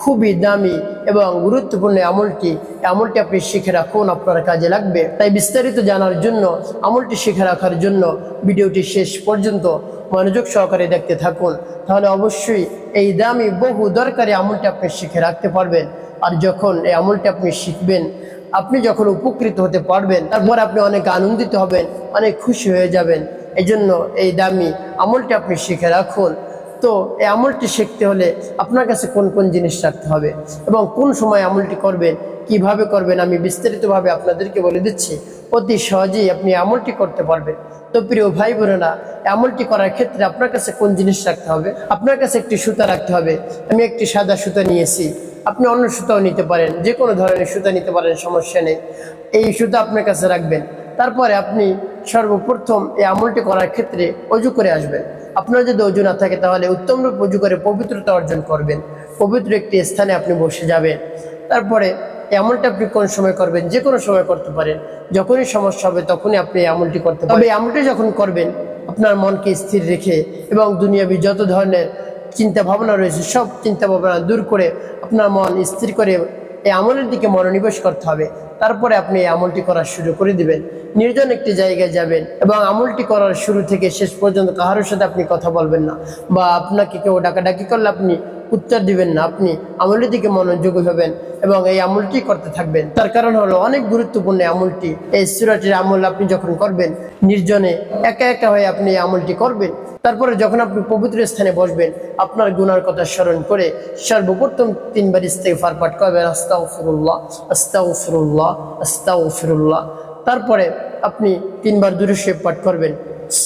খুবই দামি এবং গুরুত্বপূর্ণ আমলটি। আমলটি আপনি শিখে রাখুন, আপনার কাজে লাগবে। তাই বিস্তারিত জানার জন্য, আমলটি শিখে রাখার জন্য ভিডিওটি শেষ পর্যন্ত মনোযোগ সহকারে দেখতে থাকুন। তাহলে অবশ্যই এই দামি, বহু দরকারি আমলটি আপনি শিখে রাখতে পারবেন। আর যখন এই আমলটি আপনি শিখবেন, আপনি যখন উপকৃত হতে পারবেন, তারপর আপনি অনেক আনন্দিত হবেন, অনেক খুশি হয়ে যাবেন। এই জন্য এই দামি আমলটি আপনি শিখে রাখুন। তো এই আমলটি শিখতে হলে আপনার কাছে কোন কোন জিনিস রাখতে হবে এবং কোন সময় আমলটি করবেন, কীভাবে করবেন আমি বিস্তারিতভাবে আপনাদেরকে বলে দিচ্ছি। অতি সহজেই আপনি আমলটি করতে পারবেন। তো প্রিয় ভাই বোনেরা, আমলটি করার ক্ষেত্রে আপনার কাছে কোন জিনিস রাখতে হবে? আপনার কাছে একটি সুতা রাখতে হবে। আমি একটি সাদা সুতা নিয়েছি। আপনি অন্য সুতাও নিতে পারেন। যে কোনো ধরনের সুতা নিতে পারেন, সমস্যা নেই। এই সুতা আপনার কাছে রাখবেন। তারপরে আপনি সর্বপ্রথম এই আমলটি করার ক্ষেত্রে অজু করে আসবেন। আপনার যদি অজু না থাকে তাহলে উত্তম রূপ অজু করে পবিত্রতা অর্জন করবেন। পবিত্র একটি স্থানে আপনি বসে যাবেন। তারপরে এই আমলটা আপনি কোন সময় করবেন? যে কোনো সময় করতে পারেন। যখনই সমস্যা হবে তখনই আপনি এই আমলটি করতে পারবেন তবে এই আমলটি যখন করবেন আপনার মনকে স্থির রেখে এবং দুনিয়াবি যত ধরনের চিন্তা ভাবনা রয়েছে সব চিন্তা ভাবনা দূর করে আপনার মন স্থির করে এই আমলের দিকে মনোনিবেশ করতে হবে। তারপরে আপনি এই আমলটি করা শুরু করে দিবেন। নির্জন একটি জায়গায় যাবেন এবং আমলটি করার শুরু থেকে শেষ পর্যন্ত কাহারোর সাথে আপনি কথা বলবেন না বা আপনাকে কেউ ডাকাডাকি করলে আপনি উত্তর দিবেন না। আপনি আমলের দিকে মনোযোগী হবেন এবং এই আমলটি করতে থাকবেন। তার কারণ হলো অনেক গুরুত্বপূর্ণ আমলটি। এই সুরাটির আমল আপনি যখন করবেন, নির্জনে একা একা হয়ে আপনি এই আমলটি করবেন, তারপরে যখন আপনি পবিত্র স্থানে বসবেন, আপনার গুনার কথা স্মরণ করে সর্বপ্রথম তিনবার ইস্তেগফার পাঠ করবেন, আস্তাগফিরুল্লাহ আস্তাগফিরুল্লাহ আস্তাগফিরুল্লাহ। তারপরে আপনি তিনবার দুরুশে পাঠ করবেন।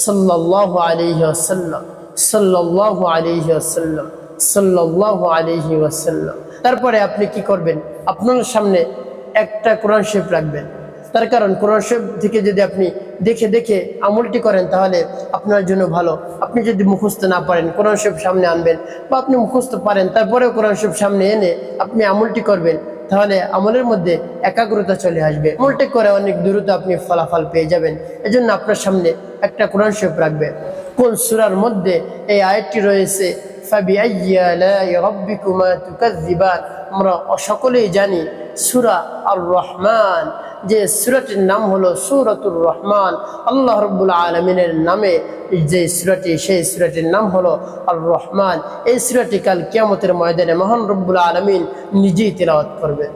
সাল্লাল্লাহু আলাইহি ওয়াসাল্লাম, সাল্লাল্লাহু আলাইহি ওয়াসাল্লাম, সাল্লাল্লাহু আলাইহি ওয়াসাল্লাম। তারপরে আপনি কি করবেন? আপনার সামনে একটা কোরআন শরীফ রাখবেন। তার কারণ কোরআন শরীফ থেকে যদি আপনি দেখে দেখে আমলটি করেন, তাহলে আপনার জন্য ভালো। আপনি যদি মুখস্থ না পারেন, কোরআন শরীফ সামনে আনবেন বা আপনি মুখস্থ পারেন, তারপরেও কোরআন শরীফ সামনে এনে আপনি আমলটি করবেন। তাহলে আমলের মধ্যে একাগ্রতা চলে আসবে। উল্টে করে অনেক দ্রুত আপনি ফলাফল পেয়ে যাবেন। এজন্য আপনার সামনে একটা কোরআন শেফ রাখবে। কোন সুরার মধ্যে এই আয়াতটি রয়েছে আমরা সকলেই জানি সুরা আর রহমান যে সুরাটির নাম হলো সুরতুর রহমান। আল্লাহ রব্বুল আলমিনের নামে যে সুরাটি, সেই সুরাটির নাম হলো আর রহমান এই সুরাটি কাল কিয়ামতের ময়দানে মহান রব্বুল আলমিন নিজেই তেলাওয়াত করবেন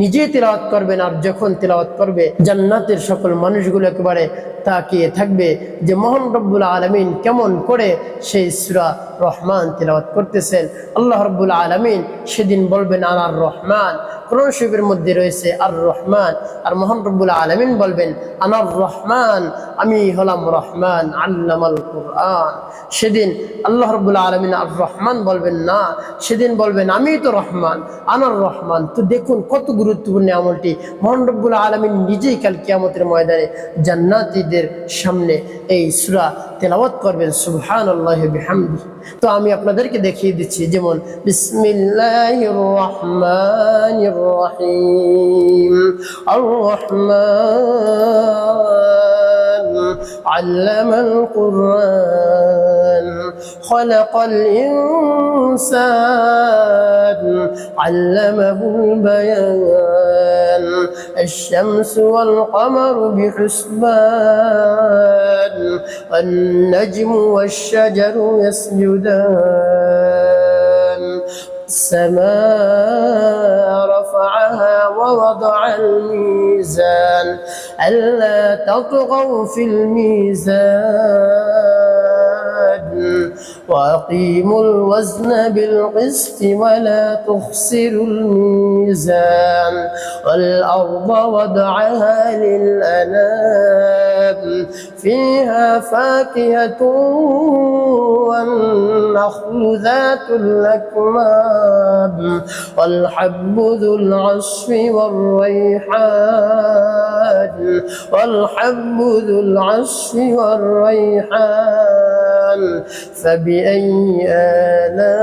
নিজেই তেলাওয়াত করবেন আর যখন তেলাওয়াত করবে, জান্নাতের সকল মানুষগুলো একেবারে তাকিয়ে থাকবে যে মোহন রব্বুল আলমিন কেমন করে সেই সুরা রহমান তেলাওয়াত করতেছেন। আল্লাহ রব্বুল আলমিন সেদিন বলবেন আনার রহমান। কোরআন শরীফের মধ্যে রয়েছে আর রহমান আর মোহন রব্বুল আলমিন বলবেন আনার রহমান, আমি হলাম রহমান, আল্লামাল কোরআন। সেদিন আল্লাহ রব্বুল আলমিন আর রহমান বলবেন, না। সেদিন বলবেন, আমি তো রহমান আনার রহমান। তো দেখুন কত গুরুত্বপূর্ণ আমলটি। মোহন রব্বুল আলমিন নিজেই কাল কিয়ামতের ময়দানে জান্নাতীদের সামনে এই সুরা তেলাওয়াত করবেন সুবহান আল্লাহ তো আমি আপনাদেরকে দেখিয়ে দিচ্ছি, যেমন, বিসমিল্লাহির রহমানির الرحيم. الرحمن علم القرآن خلق الإنسان علمه البيان. الشمس والقمر بحسبان النجم والشجر يسجدان. السماء رفعها ووضع الميزان ألا تطغوا في الميزان وأقيموا الوزن بالقسط ولا تخسروا الميزان والأرض وضعها للأنام فيها فاكهة والنخل ذات الأكمام والحب ذو العصف والريحان والحب ذو العصف والريحان فبأي آلاء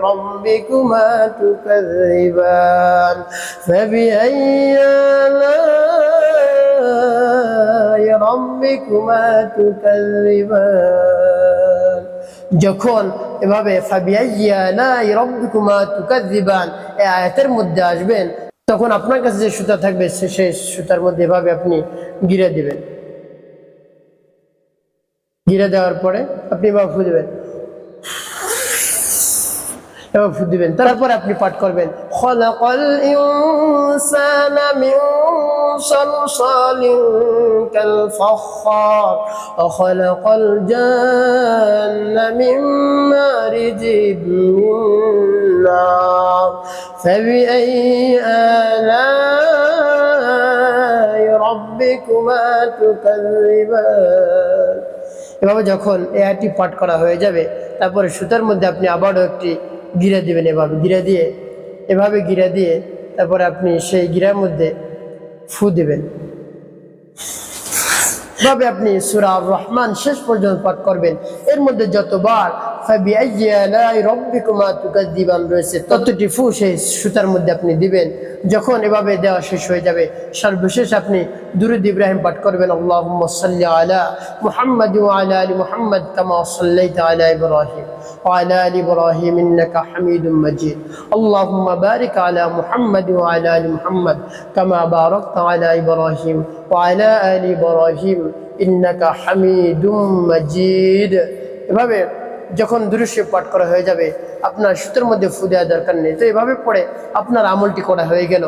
ربكما تكذبان فبأي آلاء ربكما تكذبان যখন এভাবে ফাবিয়াইয়া লাই রব্বিকুমা তুকাযিবান এই আয়াতের মধ্যে আসবেন তখন আপনার কাছে যে সুতা থাকবে সে সেই সুতার মধ্যে এভাবে আপনি গিরে দিবেন গিরে দেওয়ার পরে আপনি এবার ফু দেবেন এবার ফু দিবেন তারপরে আপনি পাঠ করবেন খলাকাল ইনসানা মিন সালসালিন কাল ফখার ওয়া খলাকাল জান্না মিন মারিজিন মিন নার فبأي آلاء ربكما تكذبان এভাবে যখন এই আয়াতটি পাঠ করা হয়ে যাবে, তারপরে সুতার মধ্যে আপনি আবারও একটি গিরা দিবেন এভাবে, গিরা দিয়ে, এভাবে গিরা দিয়ে তারপরে আপনি সেই গিরার মধ্যে ফু দেবেন। এভাবে আপনি সুরা রহমান শেষ পর্যন্ত পাঠ করবেন। এর মধ্যে যতবার فبأي آلاء ربكما تكذبان রয়েছে ততটি ফু সেই সুতার মধ্যে আপনি দিবেন যখন এভাবে দেওয়া শেষ হয়ে যাবে সর্বশেষ আপনি দুরুদ ইব্রাহিম পাঠ করবেন আল্লাহুম্মা সাল্লি আলা মুহাম্মাদ ওয়া আলা আলি মুহাম্মাদ কামা সাল্লাইতা আলা ইব্রাহিম وعلى آل إبراهيم إنك حميد مجيد اللهم بارك على محمد وعلى آل محمد كما باركت على إبراهيم وعلى آل إبراهيم إنك حميد مجيد এভাবে যখন দৃশ্য পাঠ করা হয়ে যাবে, আপনার সুতোর মধ্যে ফু দেওয়ার দরকার নেই। তো এভাবে পড়ে আপনার আমলটি করা হয়ে গেল।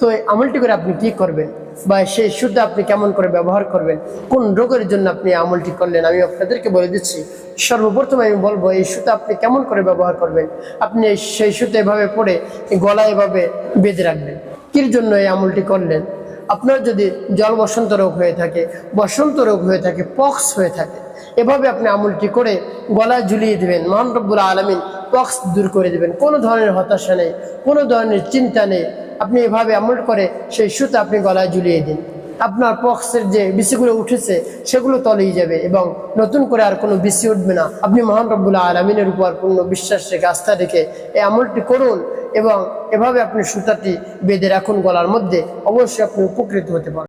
তো এই আমলটি করে আপনি কি করবেন? বা সেই শুদ্ধ আপনি কেমন করে ব্যবহার করবেন? কোন রোগের জন্য আপনি আমলটি করলেন? আমি আপনাদেরকে বলে দিচ্ছি, সর্বপ্রথম আমি বলব, এই সুতো আপনি কেমন করে ব্যবহার করবেন? আপনি সেই সুতো এভাবে পড়ে গলায় এভাবে বেঁধে রাখবেন। কির জন্য এই আমলটি করলেন? আপনার যদি জল বসন্ত রোগ হয়ে থাকে, বসন্ত রোগ হয়ে থাকে, পক্স হয়ে থাকে, এভাবে আপনি আমলটি করে গলায় ঝুলিয়ে দেবেন, মহান রব্বুল আলমিন পক্স দূর করে দেবেন। কোনো ধরনের হতাশা নেই, কোনো ধরনের চিন্তা নেই। আপনি এভাবে আমল করে সেই সুতো আপনি গলায় ঝুলিয়ে দিন। আপনার পক্সের যে বিসিগুলো উঠেছে, সেগুলো তলেই যাবে এবং নতুন করে আর কোনো বিসি উঠবে না। আপনি মহান রব্বুল্লাহ আলমিনের উপর পূর্ণ বিশ্বাস রেখে, আস্থা রেখে এই আমলটি করুন। এবং এভাবে আপনি সুতাটি বেঁধে রাখুন গলার মধ্যে অবশ্যই আপনি উপকৃত হতে পারেন